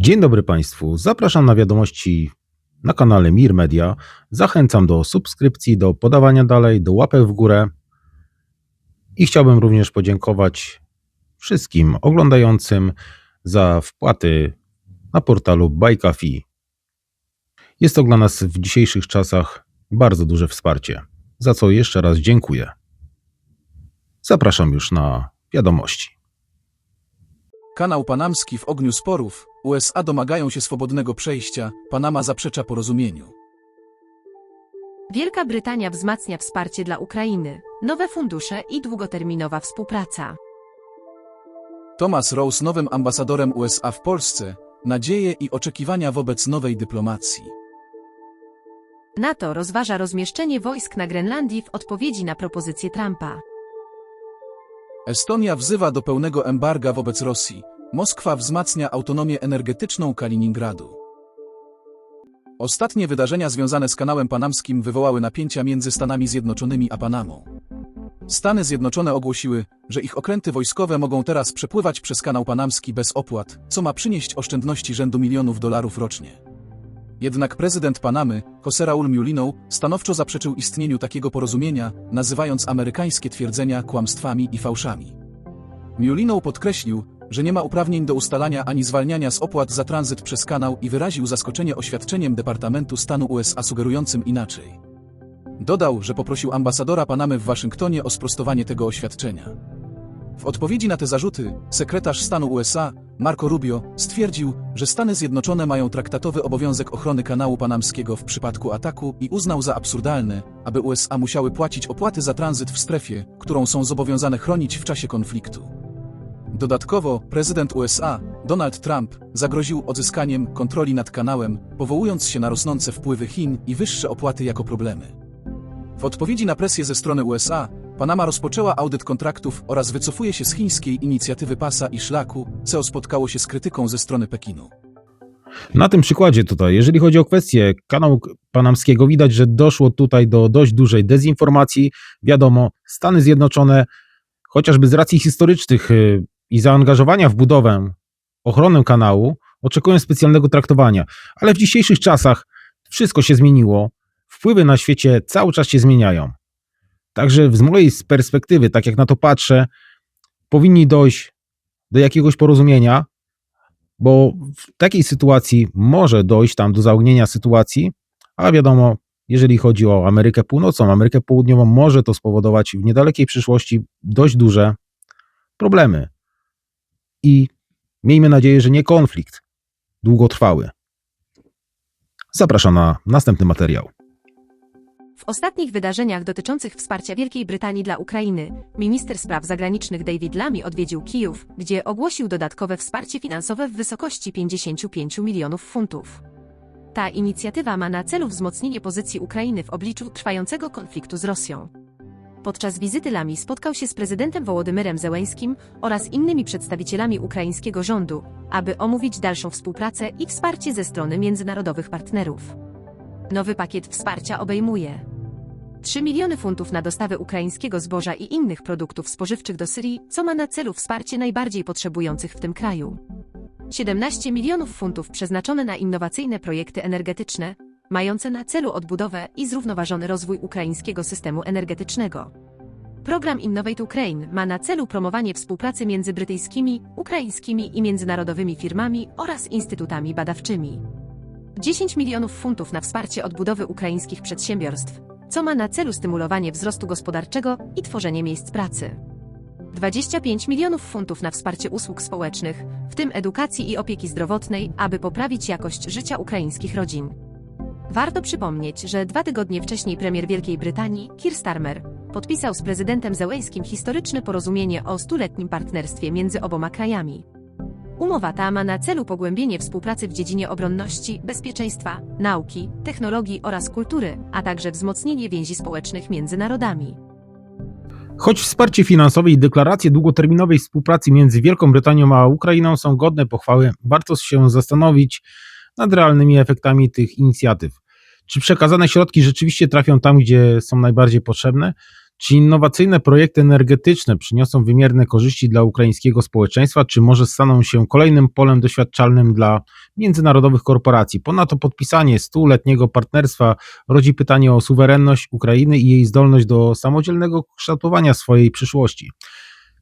Dzień dobry Państwu. Zapraszam na wiadomości na kanale Mir Media. Zachęcam do subskrypcji, do podawania dalej, do łapek w górę. I chciałbym również podziękować wszystkim oglądającym za wpłaty na portalu Bajkafi. Jest to dla nas w dzisiejszych czasach bardzo duże wsparcie, za co jeszcze raz dziękuję. Zapraszam już na wiadomości. Kanał Panamski w ogniu sporów. USA domagają się swobodnego przejścia, Panama zaprzecza porozumieniu. Wielka Brytania wzmacnia wsparcie dla Ukrainy, nowe fundusze i długoterminowa współpraca. Thomas Rose nowym ambasadorem USA w Polsce, nadzieje i oczekiwania wobec nowej dyplomacji. NATO rozważa rozmieszczenie wojsk na Grenlandii w odpowiedzi na propozycję Trumpa. Estonia wzywa do pełnego embarga wobec Rosji. Moskwa wzmacnia autonomię energetyczną Kaliningradu. Ostatnie wydarzenia związane z kanałem panamskim wywołały napięcia między Stanami Zjednoczonymi a Panamą. Stany Zjednoczone ogłosiły, że ich okręty wojskowe mogą teraz przepływać przez kanał panamski bez opłat, co ma przynieść oszczędności rzędu milionów dolarów rocznie. Jednak prezydent Panamy, José Raúl Mulino, stanowczo zaprzeczył istnieniu takiego porozumienia, nazywając amerykańskie twierdzenia kłamstwami i fałszami. Mulino podkreślił, że nie ma uprawnień do ustalania ani zwalniania z opłat za tranzyt przez kanał i wyraził zaskoczenie oświadczeniem Departamentu Stanu USA sugerującym inaczej. Dodał, że poprosił ambasadora Panamy w Waszyngtonie o sprostowanie tego oświadczenia. W odpowiedzi na te zarzuty, sekretarz stanu USA, Marco Rubio, stwierdził, że Stany Zjednoczone mają traktatowy obowiązek ochrony kanału panamskiego w przypadku ataku i uznał za absurdalne, aby USA musiały płacić opłaty za tranzyt w strefie, którą są zobowiązane chronić w czasie konfliktu. Dodatkowo, prezydent USA, Donald Trump, zagroził odzyskaniem kontroli nad kanałem, powołując się na rosnące wpływy Chin i wyższe opłaty jako problemy. W odpowiedzi na presję ze strony USA, Panama rozpoczęła audyt kontraktów oraz wycofuje się z chińskiej inicjatywy pasa i szlaku, co spotkało się z krytyką ze strony Pekinu. Na tym przykładzie tutaj, jeżeli chodzi o kwestię kanału panamskiego, widać, że doszło tutaj do dość dużej dezinformacji. Wiadomo, Stany Zjednoczone, chociażby z racji historycznych y, i zaangażowania w budowę, ochronę kanału, oczekują specjalnego traktowania. Ale w dzisiejszych czasach wszystko się zmieniło. Wpływy na świecie cały czas się zmieniają. Także z mojej perspektywy, tak jak na to patrzę, powinni dojść do jakiegoś porozumienia, bo w takiej sytuacji może dojść tam do zaognienia sytuacji, a wiadomo, jeżeli chodzi o Amerykę Północną, Amerykę Południową, może to spowodować w niedalekiej przyszłości dość duże problemy. I miejmy nadzieję, że nie konflikt długotrwały. Zapraszam na następny materiał. W ostatnich wydarzeniach dotyczących wsparcia Wielkiej Brytanii dla Ukrainy, minister spraw zagranicznych David Lammy odwiedził Kijów, gdzie ogłosił dodatkowe wsparcie finansowe w wysokości 55 milionów funtów. Ta inicjatywa ma na celu wzmocnienie pozycji Ukrainy w obliczu trwającego konfliktu z Rosją. Podczas wizyty Lamy spotkał się z prezydentem Wołodymyrem Zełęskim oraz innymi przedstawicielami ukraińskiego rządu, aby omówić dalszą współpracę i wsparcie ze strony międzynarodowych partnerów. Nowy pakiet wsparcia obejmuje 3 miliony funtów na dostawy ukraińskiego zboża i innych produktów spożywczych do Syrii, co ma na celu wsparcie najbardziej potrzebujących w tym kraju. 17 milionów funtów przeznaczone na innowacyjne projekty energetyczne, mające na celu odbudowę i zrównoważony rozwój ukraińskiego systemu energetycznego. Program Innovate Ukraine ma na celu promowanie współpracy między brytyjskimi, ukraińskimi i międzynarodowymi firmami oraz instytutami badawczymi. 10 milionów funtów na wsparcie odbudowy ukraińskich przedsiębiorstw, co ma na celu stymulowanie wzrostu gospodarczego i tworzenie miejsc pracy. 25 milionów funtów na wsparcie usług społecznych, w tym edukacji i opieki zdrowotnej, aby poprawić jakość życia ukraińskich rodzin. Warto przypomnieć, że dwa tygodnie wcześniej premier Wielkiej Brytanii, Keir Starmer, podpisał z prezydentem Zełęskim historyczne porozumienie o stuletnim partnerstwie między oboma krajami. Umowa ta ma na celu pogłębienie współpracy w dziedzinie obronności, bezpieczeństwa, nauki, technologii oraz kultury, a także wzmocnienie więzi społecznych między narodami. Choć wsparcie finansowe i deklaracje długoterminowej współpracy między Wielką Brytanią a Ukrainą są godne pochwały, warto się zastanowić nad realnymi efektami tych inicjatyw. Czy przekazane środki rzeczywiście trafią tam, gdzie są najbardziej potrzebne, Czy innowacyjne projekty energetyczne przyniosą wymierne korzyści dla ukraińskiego społeczeństwa, czy może staną się kolejnym polem doświadczalnym dla międzynarodowych korporacji? Ponadto podpisanie stuletniego partnerstwa rodzi pytanie o suwerenność Ukrainy i jej zdolność do samodzielnego kształtowania swojej przyszłości.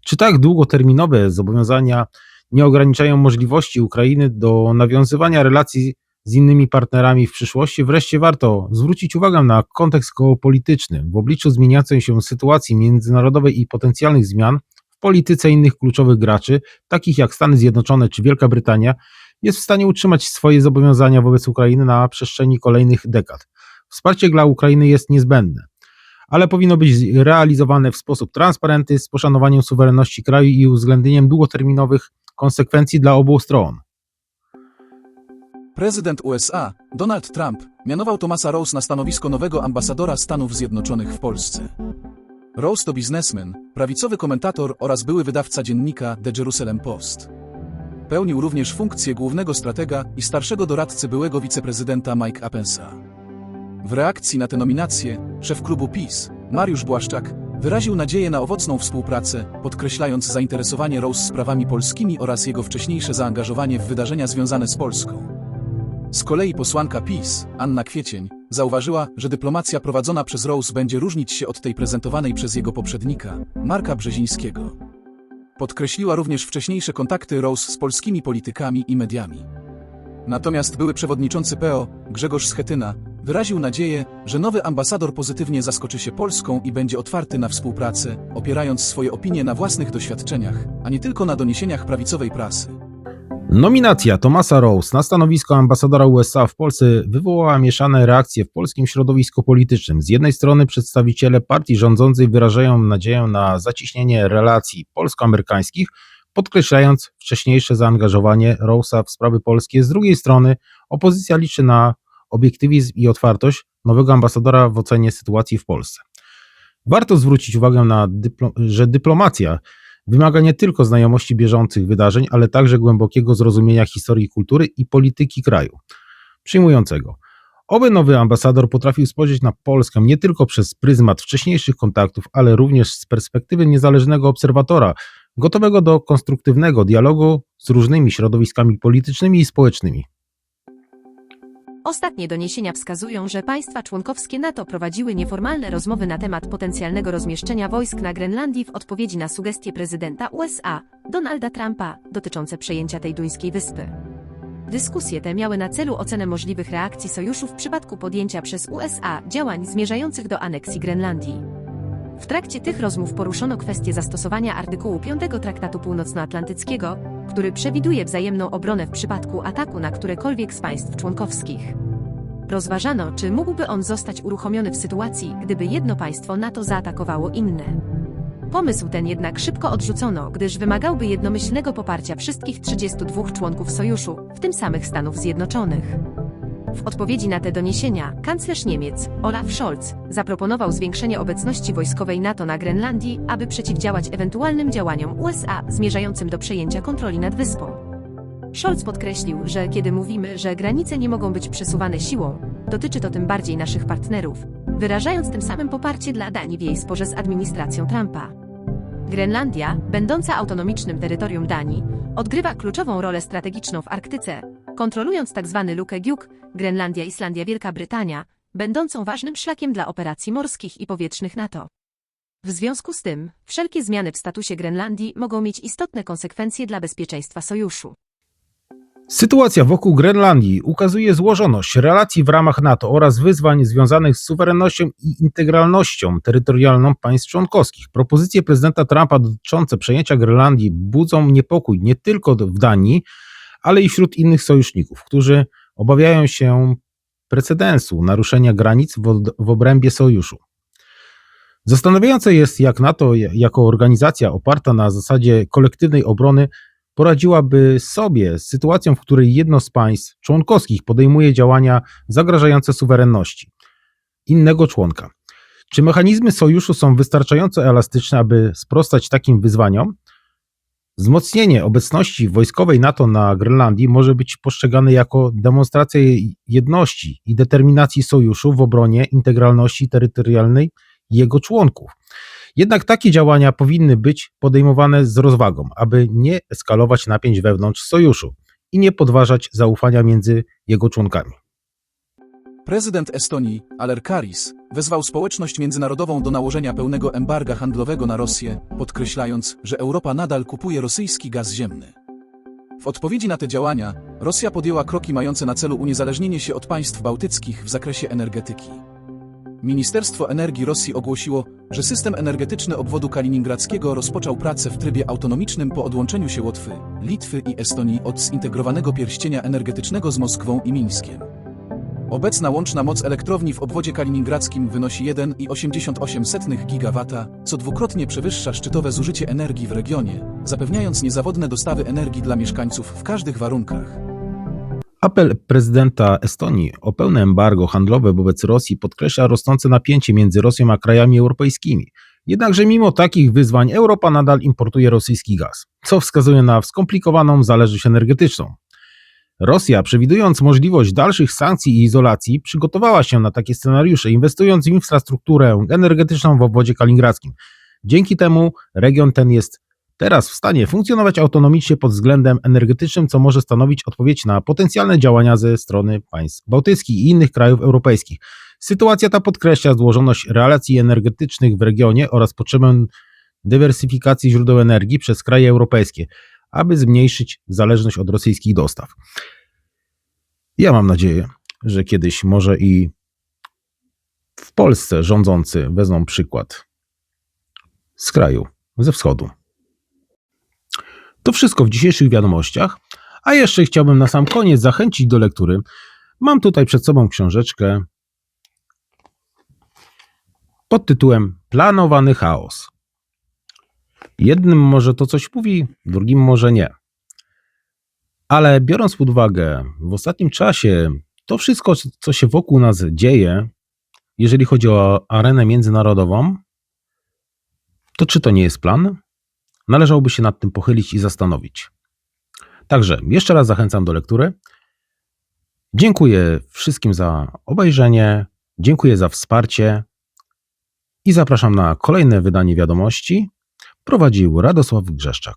Czy tak długoterminowe zobowiązania nie ograniczają możliwości Ukrainy do nawiązywania relacji z innymi partnerami w przyszłości? Wreszcie warto zwrócić uwagę na kontekst geopolityczny. W obliczu zmieniającej się sytuacji międzynarodowej i potencjalnych zmian w polityce innych kluczowych graczy, takich jak Stany Zjednoczone czy Wielka Brytania, jest w stanie utrzymać swoje zobowiązania wobec Ukrainy na przestrzeni kolejnych dekad. Wsparcie dla Ukrainy jest niezbędne, ale powinno być realizowane w sposób transparentny, z poszanowaniem suwerenności kraju i uwzględnieniem długoterminowych konsekwencji dla obu stron. Prezydent USA, Donald Trump, mianował Thomasa Rose na stanowisko nowego ambasadora Stanów Zjednoczonych w Polsce. Rose to biznesmen, prawicowy komentator oraz były wydawca dziennika The Jerusalem Post. Pełnił również funkcję głównego stratega i starszego doradcy byłego wiceprezydenta Mike Pence'a. W reakcji na tę nominację, szef klubu PiS, Mariusz Błaszczak, wyraził nadzieję na owocną współpracę, podkreślając zainteresowanie Rose sprawami polskimi oraz jego wcześniejsze zaangażowanie w wydarzenia związane z Polską. Z kolei posłanka PiS, Anna Kwiecień, zauważyła, że dyplomacja prowadzona przez Rose będzie różnić się od tej prezentowanej przez jego poprzednika, Marka Brzezińskiego. Podkreśliła również wcześniejsze kontakty Rose z polskimi politykami i mediami. Natomiast były przewodniczący PO, Grzegorz Schetyna, wyraził nadzieję, że nowy ambasador pozytywnie zaskoczy się Polską i będzie otwarty na współpracę, opierając swoje opinie na własnych doświadczeniach, a nie tylko na doniesieniach prawicowej prasy. Nominacja Thomasa Rose na stanowisko ambasadora USA w Polsce wywołała mieszane reakcje w polskim środowisku politycznym. Z jednej strony przedstawiciele partii rządzącej wyrażają nadzieję na zacieśnienie relacji polsko-amerykańskich, podkreślając wcześniejsze zaangażowanie Rose'a w sprawy polskie. Z drugiej strony opozycja liczy na obiektywizm i otwartość nowego ambasadora w ocenie sytuacji w Polsce. Warto zwrócić uwagę na, dyplo- że dyplomacja wymaga nie tylko znajomości bieżących wydarzeń, ale także głębokiego zrozumienia historii kultury i polityki kraju przyjmującego. Oby nowy ambasador potrafił spojrzeć na Polskę nie tylko przez pryzmat wcześniejszych kontaktów, ale również z perspektywy niezależnego obserwatora, gotowego do konstruktywnego dialogu z różnymi środowiskami politycznymi i społecznymi. Ostatnie doniesienia wskazują, że państwa członkowskie NATO prowadziły nieformalne rozmowy na temat potencjalnego rozmieszczenia wojsk na Grenlandii w odpowiedzi na sugestie prezydenta USA, Donalda Trumpa, dotyczące przejęcia tej duńskiej wyspy. Dyskusje te miały na celu ocenę możliwych reakcji sojuszu w przypadku podjęcia przez USA działań zmierzających do aneksji Grenlandii. W trakcie tych rozmów poruszono kwestię zastosowania artykułu 5 Traktatu Północnoatlantyckiego, który przewiduje wzajemną obronę w przypadku ataku na którekolwiek z państw członkowskich. Rozważano, czy mógłby on zostać uruchomiony w sytuacji, gdyby jedno państwo NATO zaatakowało inne. Pomysł ten jednak szybko odrzucono, gdyż wymagałby jednomyślnego poparcia wszystkich 32 członków sojuszu, w tym samych Stanów Zjednoczonych. W odpowiedzi na te doniesienia, kanclerz Niemiec, Olaf Scholz, zaproponował zwiększenie obecności wojskowej NATO na Grenlandii, aby przeciwdziałać ewentualnym działaniom USA zmierzającym do przejęcia kontroli nad wyspą. Scholz podkreślił, że kiedy mówimy, że granice nie mogą być przesuwane siłą, dotyczy to tym bardziej naszych partnerów, wyrażając tym samym poparcie dla Danii w jej sporze z administracją Trumpa. Grenlandia, będąca autonomicznym terytorium Danii, odgrywa kluczową rolę strategiczną w Arktyce, kontrolując tzw. lukę Giuk, Grenlandia, Islandia, Wielka Brytania, będącą ważnym szlakiem dla operacji morskich i powietrznych NATO. W związku z tym, wszelkie zmiany w statusie Grenlandii mogą mieć istotne konsekwencje dla bezpieczeństwa sojuszu. Sytuacja wokół Grenlandii ukazuje złożoność relacji w ramach NATO oraz wyzwań związanych z suwerennością i integralnością terytorialną państw członkowskich. Propozycje prezydenta Trumpa dotyczące przejęcia Grenlandii budzą niepokój nie tylko w Danii, ale i wśród innych sojuszników, którzy obawiają się precedensu naruszenia granic w, w obrębie sojuszu. Zastanawiające jest, jak NATO jako organizacja oparta na zasadzie kolektywnej obrony poradziłaby sobie z sytuacją, w której jedno z państw członkowskich podejmuje działania zagrażające suwerenności innego członka. Czy mechanizmy sojuszu są wystarczająco elastyczne, aby sprostać takim wyzwaniom? Wzmocnienie obecności wojskowej NATO na Grenlandii może być postrzegane jako demonstracja jedności i determinacji sojuszu w obronie integralności terytorialnej jego członków. Jednak takie działania powinny być podejmowane z rozwagą, aby nie eskalować napięć wewnątrz sojuszu i nie podważać zaufania między jego członkami. Prezydent Estonii, Aler Karis, wezwał społeczność międzynarodową do nałożenia pełnego embarga handlowego na Rosję, podkreślając, że Europa nadal kupuje rosyjski gaz ziemny. W odpowiedzi na te działania, Rosja podjęła kroki mające na celu uniezależnienie się od państw bałtyckich w zakresie energetyki. Ministerstwo Energii Rosji ogłosiło, że system energetyczny obwodu kaliningradzkiego rozpoczął pracę w trybie autonomicznym po odłączeniu się Łotwy, Litwy i Estonii od zintegrowanego pierścienia energetycznego z Moskwą i Mińskiem. Obecna łączna moc elektrowni w obwodzie kaliningradzkim wynosi 1,88 GW, co dwukrotnie przewyższa szczytowe zużycie energii w regionie, zapewniając niezawodne dostawy energii dla mieszkańców w każdych warunkach. Apel prezydenta Estonii o pełne embargo handlowe wobec Rosji podkreśla rosnące napięcie między Rosją a krajami europejskimi. Jednakże mimo takich wyzwań Europa nadal importuje rosyjski gaz, co wskazuje na skomplikowaną zależność energetyczną. Rosja, przewidując możliwość dalszych sankcji i izolacji, przygotowała się na takie scenariusze, inwestując w infrastrukturę energetyczną w obwodzie kaliningradzkim. Dzięki temu region ten jest teraz w stanie funkcjonować autonomicznie pod względem energetycznym, co może stanowić odpowiedź na potencjalne działania ze strony państw bałtyckich i innych krajów europejskich. Sytuacja ta podkreśla złożoność relacji energetycznych w regionie oraz potrzebę dywersyfikacji źródeł energii przez kraje europejskie, aby zmniejszyć zależność od rosyjskich dostaw. Ja mam nadzieję, że kiedyś może i w Polsce rządzący wezmą przykład z kraju ze wschodu. To wszystko w dzisiejszych wiadomościach, a jeszcze chciałbym na sam koniec zachęcić do lektury. Mam tutaj przed sobą książeczkę pod tytułem Planowany chaos. Jednym może to coś mówi, drugim może nie. Ale biorąc pod uwagę w ostatnim czasie to wszystko, co się wokół nas dzieje, jeżeli chodzi o arenę międzynarodową, to czy to nie jest plan? Należałoby się nad tym pochylić i zastanowić. Także jeszcze raz zachęcam do lektury. Dziękuję wszystkim za obejrzenie, dziękuję za wsparcie i zapraszam na kolejne wydanie wiadomości. Prowadził Radosław Grzeszczak.